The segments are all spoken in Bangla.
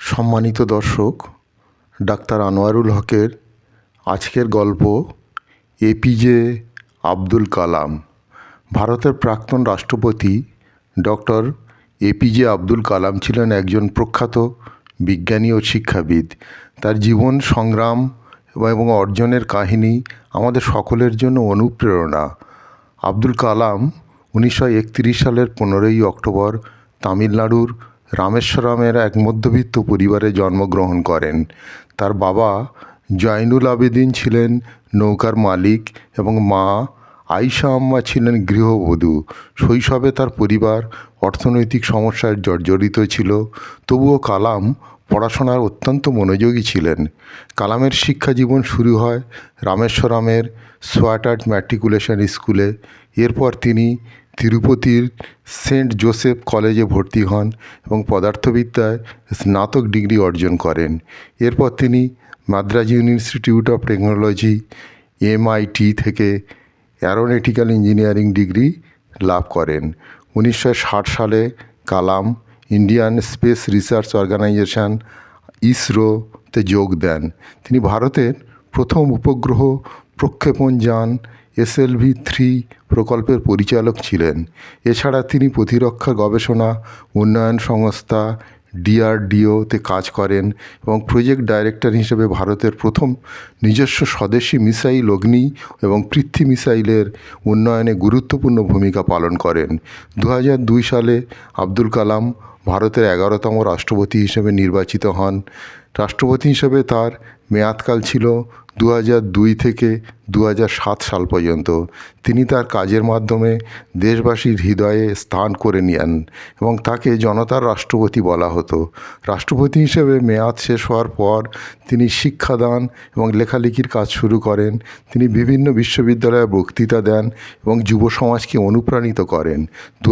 সম্মানিত দর্শক, ডাক্তার আনোয়ারুল হকের আজকের গল্প এপিজে আব্দুল কালাম, ভারতের প্রাক্তন রাষ্ট্রপতি ডক্টর এপিজে আব্দুল কালাম ছিলেন একজন প্রখ্যাত বিজ্ঞানী ও শিক্ষাবিদ। তার জীবন, সংগ্রাম এবং অর্জনের কাহিনী আমাদের সকলের জন্য অনুপ্রেরণা। আব্দুল কালাম উনিশশো সালের পনেরোই অক্টোবর তামিলনাড়ুর রামেশ্বরমের এক মধ্যবিত্ত পরিবারে জন্মগ্রহণ করেন। তার বাবা জয়নুল আবেদিন ছিলেন নৌকার মালিক এবং মা আয়শা আম্মা ছিলেন গৃহবধূ। শৈশবে তার পরিবার অর্থনৈতিক সমস্যায় জর্জরিত ছিল, তবুও কালাম পড়াশোনার অত্যন্ত মনোযোগী ছিলেন। কালামের শিক্ষা জীবন শুরু হয় রামেশ্বরমের সোয়াটার্ড ম্যাট্রিকুলেশন স্কুলে। এরপর তিনি তিরুপতির সেন্ট জোসেফ কলেজে ভর্তি হন এবং পদার্থবিদ্যায় স্নাতক ডিগ্রি অর্জন করেন। এরপর তিনি Madras institute of technology, MIT থেকে অ্যারোনেটিক্যাল ইঞ্জিনিয়ারিং ডিগ্রি লাভ করেন। উনিশশো ষাট সালে Kalam Indian space research organisation ইসরোতে যোগ দেন। তিনি ভারতের প্রথম উপগ্রহ প্রক্ষেপণ যান, এসএলভি থ্রি প্রকল্পের পরিচালক ছিলেন। এছাড়া তিনি প্রতিরক্ষা গবেষণা, উন্নয়ন সংস্থা, ডিআরডিওতে কাজ করেন এবং প্রজেক্ট ডাইরেক্টর হিসেবে ভারতের প্রথম নিজস্ব স্বদেশী মিসাইল অগ্নি এবং পৃথ্বী মিসাইলের উন্নয়নে গুরুত্বপূর্ণ ভূমিকা পালন করেন। দু সালে আব্দুল কালাম ভারতের এগারোতম রাষ্ট্রপতি হিসেবে নির্বাচিত হন। রাষ্ট্রপতি হিসেবে তার মেয়াদকাল ছিল দু দুই থেকে দু সাত সাল পর্যন্ত। তিনি তার কাজের মাধ্যমে দেশবাসীর হৃদয়ে স্থান করে নেন এবং তাকে জনতার রাষ্ট্রপতি বলা হতো। রাষ্ট্রপতি হিসেবে মেয়াদ শেষ হওয়ার পর তিনি শিক্ষাদান এবং লেখালেখির কাজ শুরু করেন। তিনি বিভিন্ন বিশ্ববিদ্যালয়ে বক্তৃতা দেন এবং যুব সমাজকে অনুপ্রাণিত করেন। দু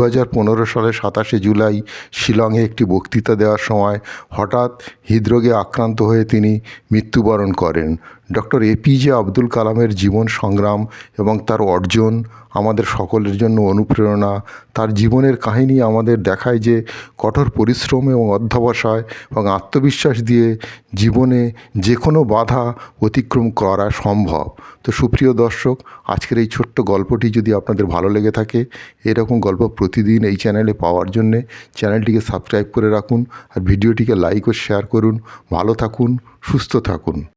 সালের সাতাশে জুলাই শিলংয়ে একটি বক্তৃতা দেওয়ার সময় হঠাৎ হৃদরোগে আক্রান্ত হয়ে তিনি মৃত্যুবরণ করেন। ডক্টর এপিজে আব্দুল কালামের জীবন সংগ্রাম এবং তার অর্জন আমাদের সকলের জন্য অনুপ্রেরণা, তার জীবনের কাহিনী আমাদের দেখায় যে কঠোর পরিশ্রম এবং অধ্যবসায় এবং আত্মবিশ্বাস দিয়ে জীবনে যে কোনো বাধা অতিক্রম করা সম্ভব। তো সুপ্রিয় দর্শক, আজকের এই ছোট্ট গল্পটি যদি আপনাদের ভালো লেগে থাকে, এরকম গল্প প্রতিদিন এই চ্যানেলে পাওয়ার জন্যে চ্যানেলটিকে সাবস্ক্রাইব করে রাখুন আর ভিডিওটিকে লাইক ও শেয়ার করুন। ভালো থাকুন, সুস্থ থাকুন।